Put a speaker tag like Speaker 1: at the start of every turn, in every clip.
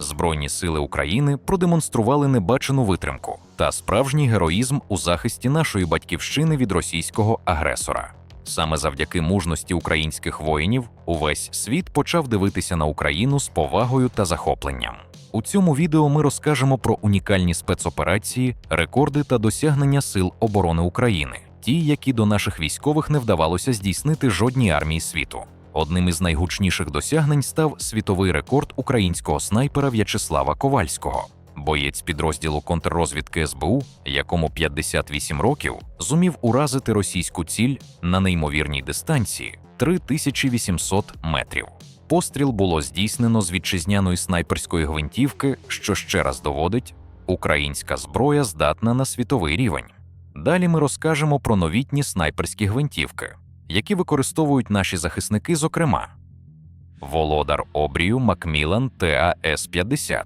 Speaker 1: Збройні сили України продемонстрували небачену витримку та справжній героїзм у захисті нашої батьківщини від російського агресора. Саме завдяки мужності українських воїнів увесь світ почав дивитися на Україну з повагою та захопленням. У цьому відео ми розкажемо про унікальні спецоперації, рекорди та досягнення Сил оборони України, ті, які до наших військових не вдавалося здійснити жодній армії світу. Одним із найгучніших досягнень став світовий рекорд українського снайпера В'ячеслава Ковальського. Боєць підрозділу контррозвідки СБУ, якому 58 років, зумів уразити російську ціль на неймовірній дистанції 3800 метрів. Постріл було здійснено з вітчизняної снайперської гвинтівки, що ще раз доводить, українська зброя здатна на світовий рівень. Далі ми розкажемо про новітні снайперські гвинтівки, які використовують наші захисники, зокрема Володар обрію Макмілан ТАС-50.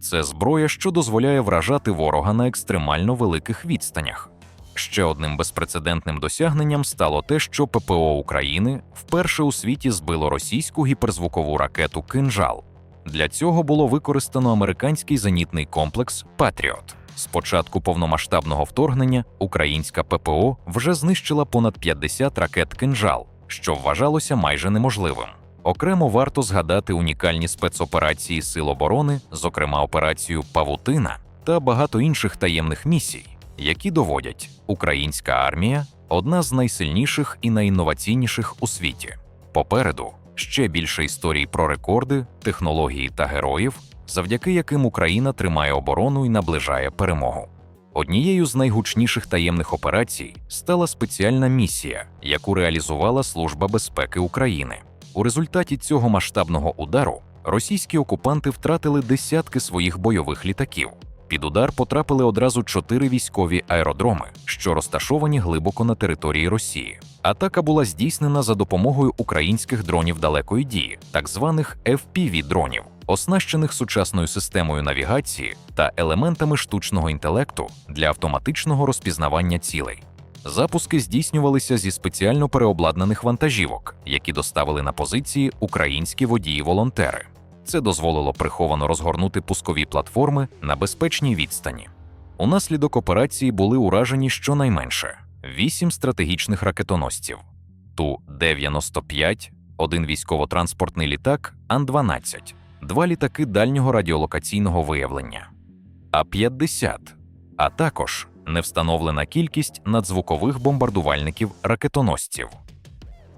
Speaker 1: Це зброя, що дозволяє вражати ворога на екстремально великих відстанях. Ще одним безпрецедентним досягненням стало те, що ППО України вперше у світі збило російську гіперзвукову ракету Кинжал. Для цього було використано американський зенітний комплекс Патріот. З початку повномасштабного вторгнення українська ППО вже знищила понад 50 ракет кинжал, що вважалося майже неможливим. Окремо варто згадати унікальні спецоперації Сил оборони, зокрема операцію Павутина та багато інших таємних місій, які доводять, українська армія одна з найсильніших і найінноваційніших у світі. Попереду ще більше історій про рекорди, технології та героїв, завдяки яким Україна тримає оборону і наближає перемогу. Однією з найгучніших таємних операцій стала спеціальна місія, яку реалізувала Служба безпеки України. У результаті цього масштабного удару російські окупанти втратили десятки своїх бойових літаків. Під удар потрапили одразу чотири військові аеродроми, що розташовані глибоко на території Росії. Атака була здійснена за допомогою українських дронів далекої дії, так званих fpv дронів оснащених сучасною системою навігації та елементами штучного інтелекту для автоматичного розпізнавання цілей. Запуски здійснювалися зі спеціально переобладнаних вантажівок, які доставили на позиції українські водії-волонтери. Це дозволило приховано розгорнути пускові платформи на безпечній відстані. Унаслідок операції були уражені щонайменше вісім стратегічних ракетоносців, Ту-95, один військово-транспортний літак Ан-12, два літаки дальнього радіолокаційного виявлення, А-50, а також невстановлена кількість надзвукових бомбардувальників ракетоносців.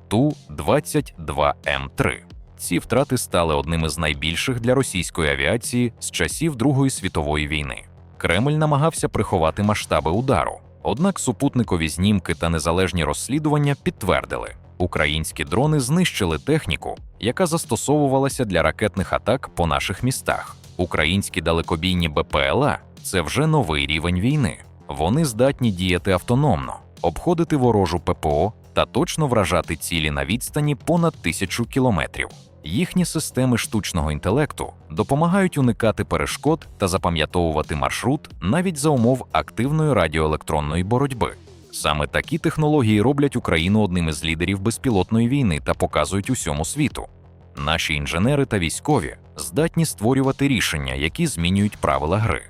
Speaker 1: Ту-22М3. Ці втрати стали одним із найбільших для російської авіації з часів Другої світової війни. Кремль намагався приховати масштаби удару, однак супутникові знімки та незалежні розслідування підтвердили, українські дрони знищили техніку, яка застосовувалася для ракетних атак по наших містах. Українські далекобійні БПЛА це вже новий рівень війни. Вони здатні діяти автономно, обходити ворожу ППО та точно вражати цілі на відстані понад тисячу кілометрів. Їхні системи штучного інтелекту допомагають уникати перешкод та запам'ятовувати маршрут навіть за умов активної радіоелектронної боротьби. Саме такі технології роблять Україну одним із лідерів безпілотної війни та показують усьому світу. Наші інженери та військові здатні створювати рішення, які змінюють правила гри.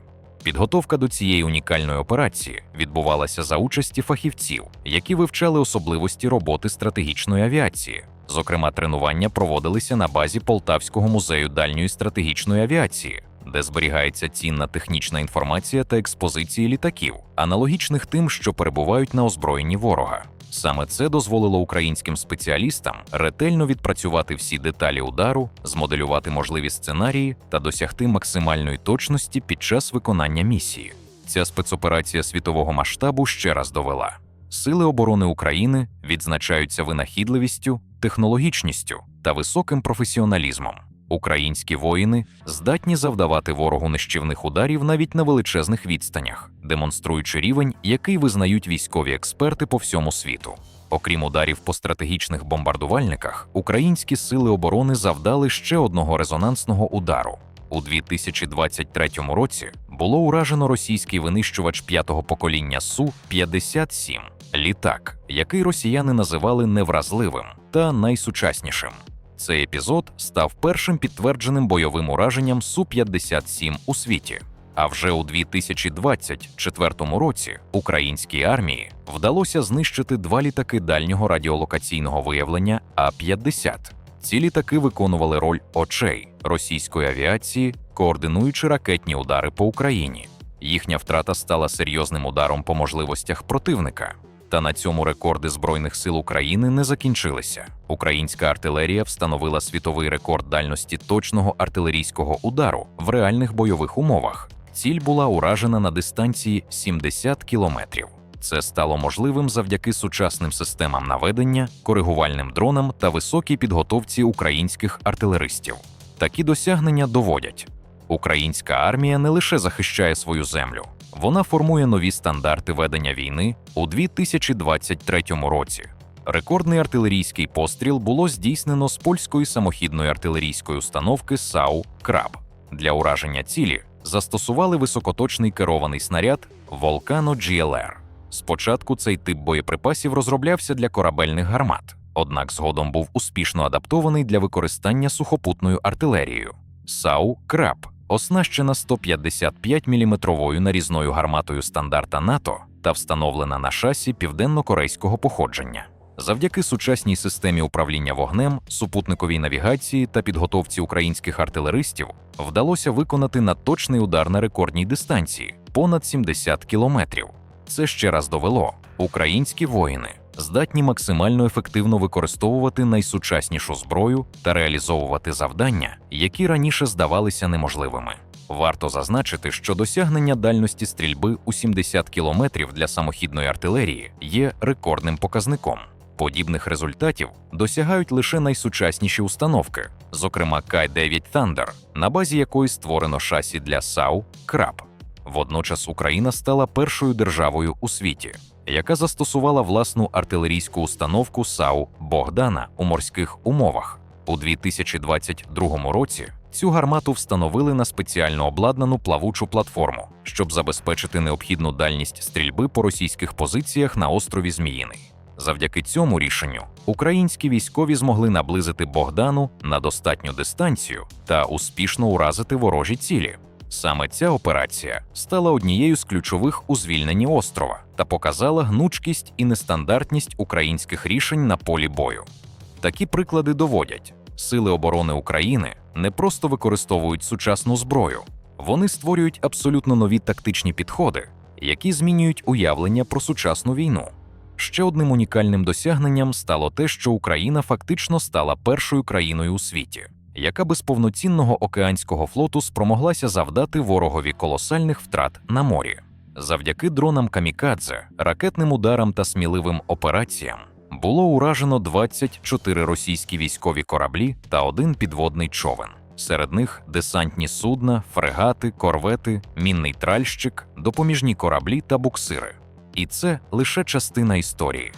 Speaker 1: Підготовка до цієї унікальної операції відбувалася за участі фахівців, які вивчали особливості роботи стратегічної авіації. Зокрема, тренування проводилися на базі Полтавського музею дальньої стратегічної авіації, де зберігається цінна технічна інформація та експозиції літаків, аналогічних тим, що перебувають на озброєнні ворога. Саме це дозволило українським спеціалістам ретельно відпрацювати всі деталі удару, змоделювати можливі сценарії та досягти максимальної точності під час виконання місії. Ця спецоперація світового масштабу ще раз довела: Сили оборони України відзначаються винахідливістю, технологічністю та високим професіоналізмом. Українські воїни здатні завдавати ворогу нищівних ударів навіть на величезних відстанях, демонструючи рівень, який визнають військові експерти по всьому світу. Окрім ударів по стратегічних бомбардувальниках, українські сили оборони завдали ще одного резонансного удару. У 2023 році було уражено російський винищувач п'ятого покоління су 57 літак, який росіяни називали невразливим та найсучаснішим. Цей епізод став першим підтвердженим бойовим ураженням Су-57 у світі. А вже у 2024 році українській армії вдалося знищити два літаки дальнього радіолокаційного виявлення А-50. Ці літаки виконували роль очей російської авіації, координуючи ракетні удари по Україні. Їхня втрата стала серйозним ударом по можливостях противника. Та на цьому рекорди Збройних сил України не закінчилися. Українська артилерія встановила світовий рекорд дальності точного артилерійського удару в реальних бойових умовах. Ціль була уражена на дистанції 70 кілометрів. Це стало можливим завдяки сучасним системам наведення, коригувальним дронам та високій підготовці українських артилеристів. Такі досягнення доводять, українська армія не лише захищає свою землю, вона формує нові стандарти ведення війни у 2023 році. Рекордний артилерійський постріл було здійснено з польської самохідної артилерійської установки САУ Краб. Для ураження цілі застосували високоточний керований снаряд Volcano GLR. Спочатку цей тип боєприпасів розроблявся для корабельних гармат, однак згодом був успішно адаптований для використання сухопутною артилерією. САУ Краб оснащена 155-мм нарізною гарматою стандарта НАТО та встановлена на шасі південно-корейського походження. Завдяки сучасній системі управління вогнем, супутниковій навігації та підготовці українських артилеристів вдалося виконати надточний удар на рекордній дистанції понад 70 кілометрів. Це ще раз довело, українські воїни здатні максимально ефективно використовувати найсучаснішу зброю та реалізовувати завдання, які раніше здавалися неможливими. Варто зазначити, що досягнення дальності стрільби у 70 кілометрів для самохідної артилерії є рекордним показником. Подібних результатів досягають лише найсучасніші установки, зокрема К-9 Thunder, на базі якої створено шасі для САУ Краб. Водночас Україна стала першою державою у світі, яка застосувала власну артилерійську установку САУ Богдана у морських умовах. У 2022 році цю гармату встановили на спеціально обладнану плавучу платформу, щоб забезпечити необхідну дальність стрільби по російських позиціях на острові Зміїний. Завдяки цьому рішенню українські військові змогли наблизити Богдану на достатню дистанцію та успішно уразити ворожі цілі. Саме ця операція стала однією з ключових у звільненні острова та показала гнучкість і нестандартність українських рішень на полі бою. Такі приклади доводять, сили оборони України не просто використовують сучасну зброю, вони створюють абсолютно нові тактичні підходи, які змінюють уявлення про сучасну війну. Ще одним унікальним досягненням стало те, що Україна фактично стала першою країною у світі, яка без повноцінного океанського флоту спромоглася завдати ворогові колосальних втрат на морі. Завдяки дронам Камікадзе, ракетним ударам та сміливим операціям було уражено 24 російські військові кораблі та один підводний човен. Серед них десантні судна, фрегати, корвети, мінний тральщик, допоміжні кораблі та буксири. І це лише частина історії.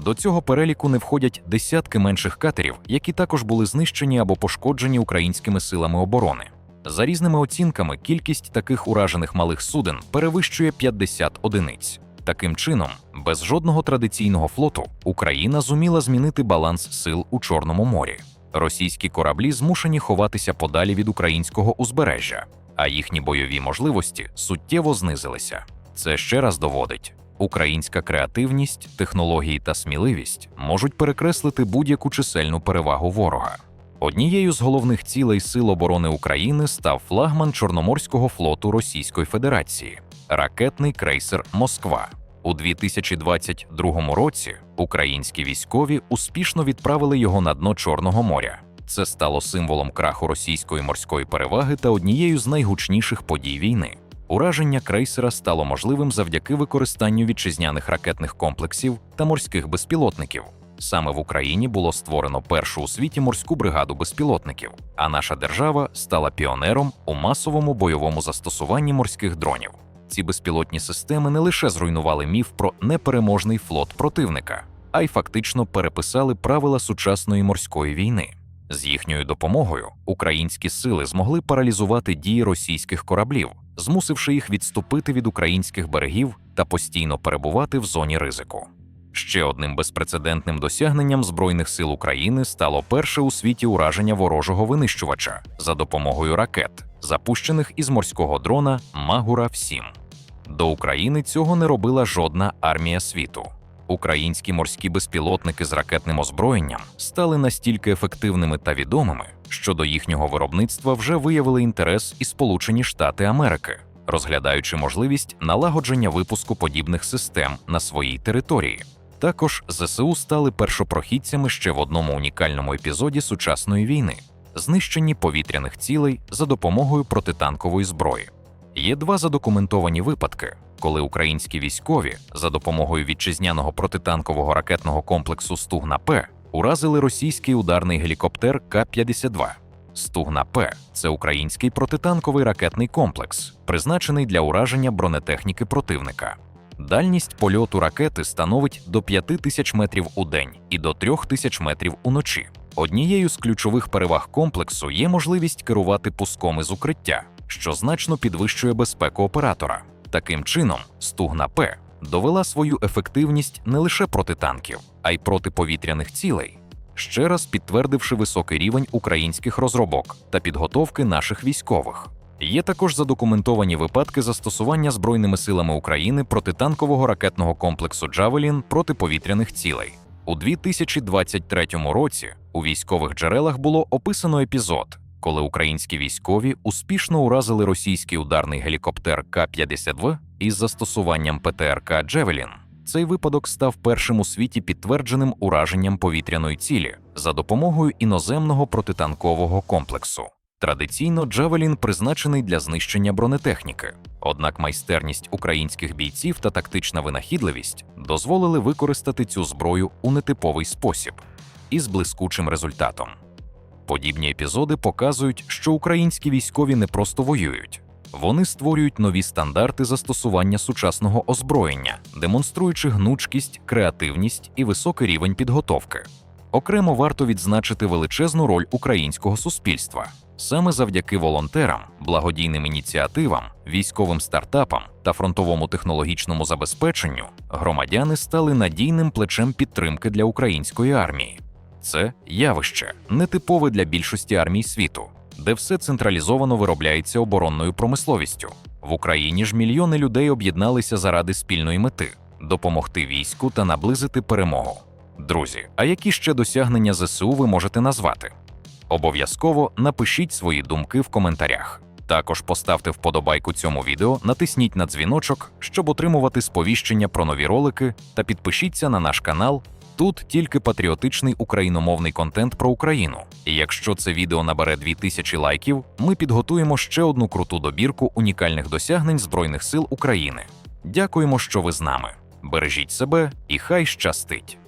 Speaker 1: До цього переліку не входять десятки менших катерів, які також були знищені або пошкоджені українськими силами оборони. За різними оцінками, кількість таких уражених малих суден перевищує 50 одиниць. Таким чином, без жодного традиційного флоту Україна зуміла змінити баланс сил у Чорному морі. Російські кораблі змушені ховатися подалі від українського узбережжя, а їхні бойові можливості суттєво знизилися. Це ще раз доводить. Українська креативність, технології та сміливість можуть перекреслити будь-яку чисельну перевагу ворога. Однією з головних цілей Сил оборони України став флагман Чорноморського флоту Російської Федерації ракетний крейсер Москва. У 2022 році українські військові успішно відправили його на дно Чорного моря. Це стало символом краху російської морської переваги та однією з найгучніших подій війни. Ураження крейсера стало можливим завдяки використанню вітчизняних ракетних комплексів та морських безпілотників. Саме в Україні було створено першу у світі морську бригаду безпілотників, а наша держава стала піонером у масовому бойовому застосуванні морських дронів. Ці безпілотні системи не лише зруйнували міф про непереможний флот противника, а й фактично переписали правила сучасної морської війни. З їхньою допомогою українські сили змогли паралізувати дії російських кораблів, змусивши їх відступити від українських берегів та постійно перебувати в зоні ризику. Ще одним безпрецедентним досягненням Збройних сил України стало перше у світі ураження ворожого винищувача за допомогою ракет, запущених із морського дрона Магура 7 До України цього не робила жодна армія світу. Українські морські безпілотники з ракетним озброєнням стали настільки ефективними та відомими, що до їхнього виробництва вже виявили інтерес і Сполучені Штати Америки, розглядаючи можливість налагодження випуску подібних систем на своїй території. Також ЗСУ стали першопрохідцями ще в одному унікальному епізоді сучасної війни знищенні повітряних цілей за допомогою протитанкової зброї. Є два задокументовані випадки, коли українські військові за допомогою вітчизняного протитанкового ракетного комплексу Стугна П уразили російський ударний гелікоптер К-52. Стугна П це український протитанковий ракетний комплекс, призначений для ураження бронетехніки противника. Дальність польоту ракети становить до 5 тисяч метрів у день і до 3 тисяч метрів уночі. Однією з ключових переваг комплексу є можливість керувати пуском із укриття, що значно підвищує безпеку оператора. Таким чином, Стугна П довела свою ефективність не лише проти танків, а й проти повітряних цілей, ще раз підтвердивши високий рівень українських розробок та підготовки наших військових. Є також задокументовані випадки застосування Збройними силами України протитанкового ракетного комплексу Джавелін проти повітряних цілей. У 2023 році у військових джерелах було описано епізод, коли українські військові успішно уразили російський ударний гелікоптер К-52 із застосуванням ПТРК Джевелін. Цей випадок став першим у світі підтвердженим ураженням повітряної цілі за допомогою іноземного протитанкового комплексу. Традиційно Джавелін призначений для знищення бронетехніки. Однак майстерність українських бійців та тактична винахідливість дозволили використати цю зброю у нетиповий спосіб із блискучим результатом. Подібні епізоди показують, що українські військові не просто воюють, вони створюють нові стандарти застосування сучасного озброєння, демонструючи гнучкість, креативність і високий рівень підготовки. Окремо варто відзначити величезну роль українського суспільства. Саме завдяки волонтерам, благодійним ініціативам, військовим стартапам та фронтовому технологічному забезпеченню громадяни стали надійним плечем підтримки для української армії. Це явище нетипове для більшості армій світу, де все централізовано виробляється оборонною промисловістю. В Україні ж мільйони людей об'єдналися заради спільної мети допомогти війську та наблизити перемогу. Друзі, а які ще досягнення ЗСУ ви можете назвати? Обов'язково напишіть свої думки в коментарях. Також поставте вподобайку цьому відео, натисніть на дзвіночок, щоб отримувати сповіщення про нові ролики, та підпишіться на наш канал. Тут тільки патріотичний україномовний контент про Україну. І якщо це відео набере 2000 лайків, ми підготуємо ще одну круту добірку унікальних досягнень Збройних сил України. Дякуємо, що ви з нами. Бережіть себе і хай щастить!